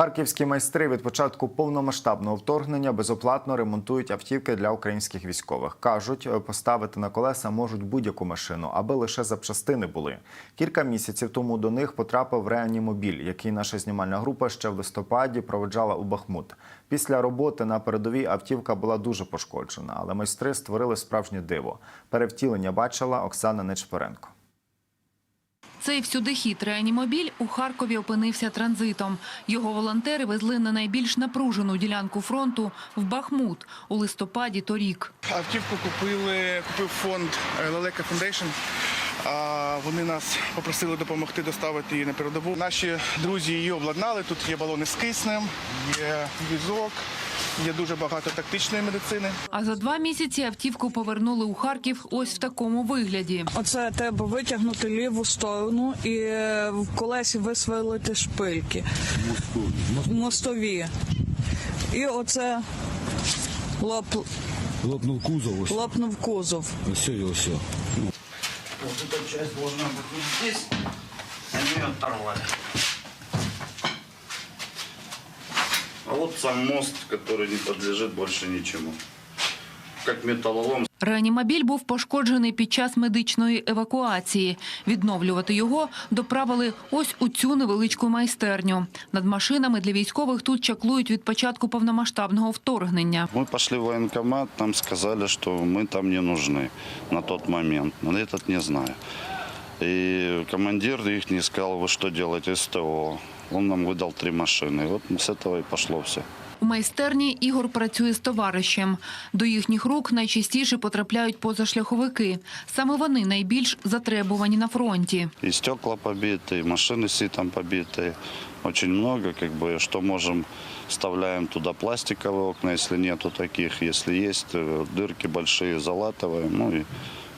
Харківські майстри від початку повномасштабного вторгнення безоплатно ремонтують автівки для українських військових. кажуть, поставити на колеса можуть будь-яку машину, аби лише запчастини були. Кілька місяців тому до них потрапив реанімобіль, який наша знімальна група ще в листопаді проведжала у Бахмут. Після роботи на передовій автівка була дуже пошкоджена, але майстри створили справжнє диво. Перевтілення бачила Оксана Нечпоренко. Цей всюдихід реанімобіль у Харкові опинився транзитом. Його волонтери везли на найбільш напружену ділянку фронту в Бахмут у листопаді торік. Автівку купили, купив фонд е, Лелека. А Вони нас попросили допомогти доставити її на передову. Наші друзі її обладнали. Тут є балони з киснем, є візок, є дуже багато тактичної медицини. А за два місяці автівку повернули у Харків ось в такому вигляді. Оце треба витягнути ліву сторону і в колесі висверлити шпильки. Мостові. І оце лоп, Лопнул кузов, ось, лопнув кузов. ось і ось. Вот эта часть должна быть здесь. Они ее оторвали. А вот сам мост, который не подлежит больше ничему. Как металлолом. Реанімобіль був пошкоджений під час медичної евакуації. Відновлювати його доправили ось у цю невеличку майстерню. Над машинами для військових тут чаклують від початку повномасштабного вторгнення. Мы пошли в военкомат, нам сказали, что мы там не нужны на тот момент. На этот не знаю. И командир их не сказал, вы что делаете СТО. Он нам выдал три машины. И вот с этого и пошло все. У майстерні Ігор працює з товаришем. До їхніх рук найчастіше потрапляють позашляховики. Саме вони найбільш затребувані на фронті. И стекла побиты, и машины ситом побиты. Очень много, как бы, что можем, вставляем туда пластиковые окна, если нету таких. Если есть, э, дырки большие залатываем, ну и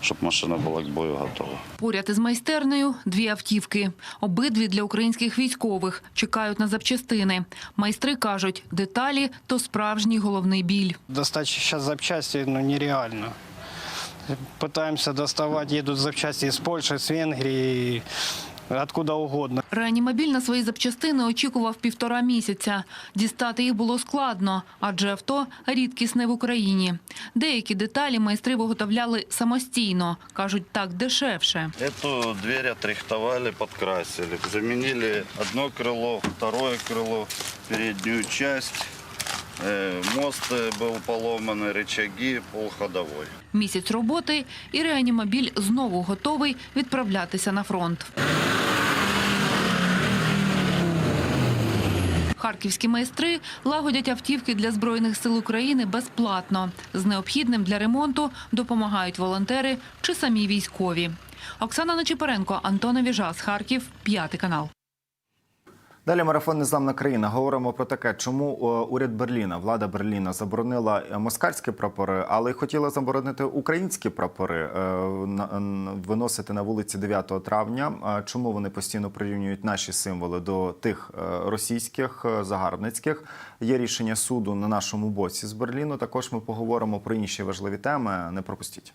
чтобы машина была к бою готова. Поряд із майстернею дві автівки. Обидві для українських військових чекають на запчастини. Майстри кажуть, деталі то справжній головний біль. Достать сейчас запчасти ну, нереально. Пытаемся доставать, едут запчасти из Польши, с Венгрии, откуда угодно. Реанімобіль на свої запчастини очікував півтора місяця. Дістати їх було складно, адже авто рідкісне в Україні. Деякі деталі майстри виготовляли самостійно. Кажуть, так дешевше. Эту дверь отрихтовали, подкрасили. Заменили одно крыло, второе крыло, переднюю часть. Э, Мост э, был поломанный, рычаги, пол ходовой. Місяць роботи і реанімобіль знову готовий відправлятися на фронт. Харківські майстри лагодять автівки для Збройних сил України безплатно. З необхідним для ремонту допомагають волонтери чи самі військові. Оксана Нечипоренко, Антон Віжас, Харків, п'ятий канал. Далі марафон Незламна країна. Говоримо про таке, чому е, уряд Берліна, влада Берліна заборонила е, москальські прапори, але й хотіла заборонити українські прапори е, виносити на вулиці 9 травня. Чому вони постійно прирівнюють наші символи до тих російських загарбницьких? Є рішення суду на нашому боці з Берліну. Також ми поговоримо про інші важливі теми. Не пропустіть.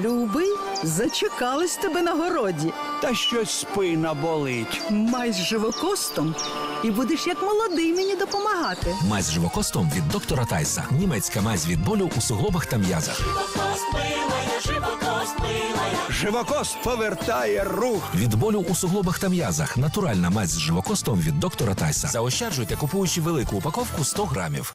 Любий, зачекались тебе на городі. Та щось спина болить. Май з живокостом і будеш як молодий мені допомагати. Мазь з живокостом від доктора Тайса. Німецька мазь від болю у суглобах та м'язах. Живокост повертає рух. Від болю у суглобах та м'язах. Натуральна мазь з живокостом від доктора Тайса. Заощаджуйте, купуючи велику упаковку 100 грамів.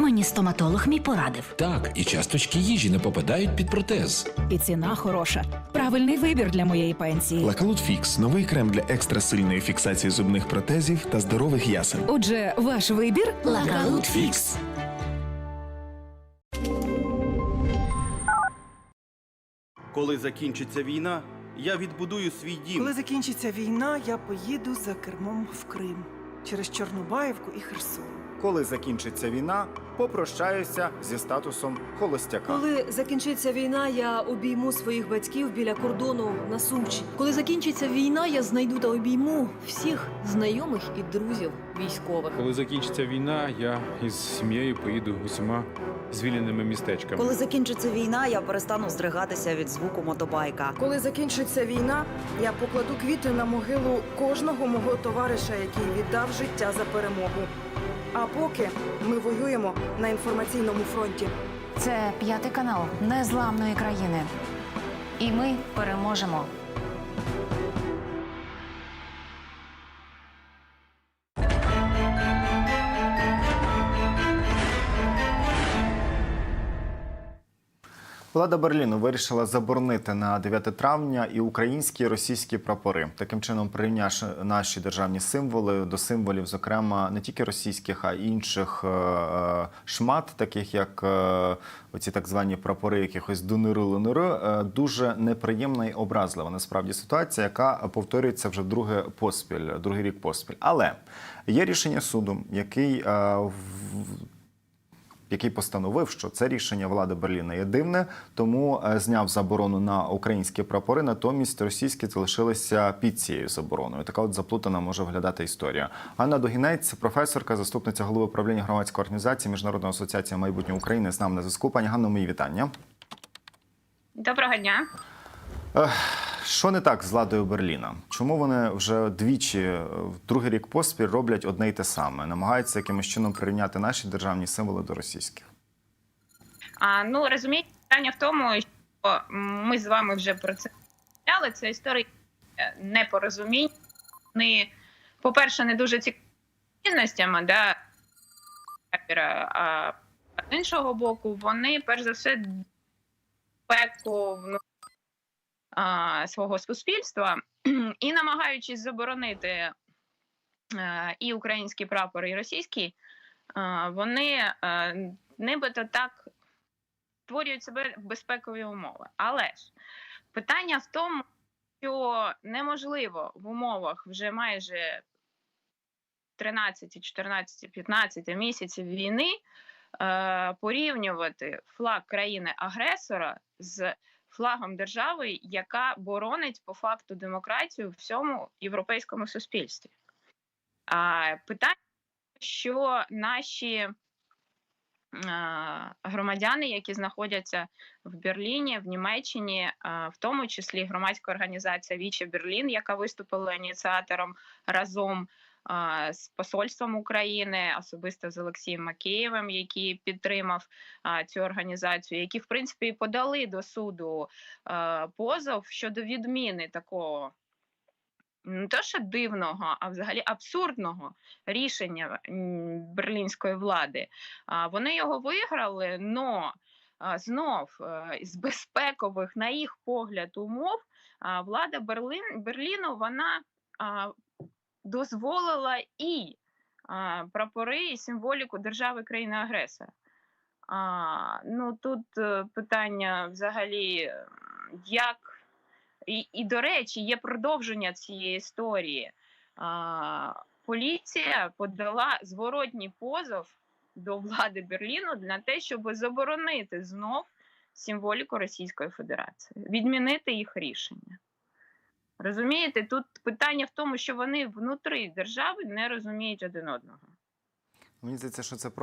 Мені стоматолог мій порадив. Так, і часточки їжі не попадають під протез. І ціна хороша. Правильний вибір для моєї пенсії. Лакалут Фікс новий крем для екстрасильної фіксації зубних протезів та здорових ясен. Отже, ваш вибір Лакалут фікс. Коли закінчиться війна, я відбудую свій дім. Коли закінчиться війна, я поїду за кермом в Крим через Чорнобаївку і Херсон. Коли закінчиться війна, попрощаюся зі статусом холостяка. Коли закінчиться війна, я обійму своїх батьків біля кордону на Сумщині. Коли закінчиться війна, я знайду та обійму всіх знайомих і друзів військових. Коли закінчиться війна, я із сім'єю поїду усіма звільненими містечками. Коли закінчиться війна, я перестану здригатися від звуку мотобайка. Коли закінчиться війна, я покладу квіти на могилу кожного мого товариша, який віддав життя за перемогу. А поки ми воюємо на інформаційному фронті. Це п'ятий канал незламної країни. І ми переможемо. Влада Берліну вирішила заборонити на 9 травня і українські і російські прапори, таким чином прирівнявши наші державні символи до символів, зокрема не тільки російських, а й інших е, е, шмат, таких як е, оці так звані прапори якихось е, дуже неприємна і образлива насправді ситуація, яка повторюється вже друге поспіль, другий рік поспіль. Але є рішення суду, який в- який постановив, що це рішення влади Берліна є дивне, тому е, зняв заборону на українські прапори. Натомість російські залишилися під цією забороною. Така от заплутана може виглядати історія. Анна Догінець, професорка, заступниця голови управління громадської організації Міжнародної асоціації майбутнє України. З нами на зв'язку. Пані Ганно, мої вітання. Доброго дня. Що не так з владою Берліна? Чому вони вже двічі, е, другий рік поспіль роблять одне й те саме, намагаються якимось чином прирівняти наші державні символи до російських? А, ну розумієте, питання в тому, що ми з вами вже про це говорили. Це історія е, непорозумінь. Вони, по-перше, не дуже цікаві да, а з іншого боку, вони, перш за все, безпеку а, свого суспільства і намагаючись заборонити е, і український прапор, і російський, е, вони е, нібито так створюють себе в безпекові умови. Але ж питання в тому, що неможливо в умовах вже майже 13, 14, 15 місяців війни порівнювати флаг країни-агресора з флагом держави, яка боронить по факту демократію в всьому європейському суспільстві. А питання, що наші громадяни, які знаходяться в Берліні, в Німеччині, в тому числі громадська організація Віче Берлін, яка виступила ініціатором разом з посольством України, особисто з Олексієм Макеєвим, який підтримав цю організацію, які в принципі подали до суду позов щодо відміни такого. Не то, що дивного, а взагалі абсурдного рішення берлінської влади. Вони його виграли, но знов е, з безпекових, на їх погляд, умов влада Берлін, Берліну вона дозволила і а, прапори, і символіку держави країни-агресора. А, ну тут е, питання взагалі, як. І, і, до речі, є продовження цієї історії. А, поліція подала зворотній позов до влади Берліну на те, щоб заборонити знов символіку Російської Федерації, відмінити їх рішення. Розумієте, тут питання в тому, що вони внутрі держави не розуміють один одного. Мені здається, що це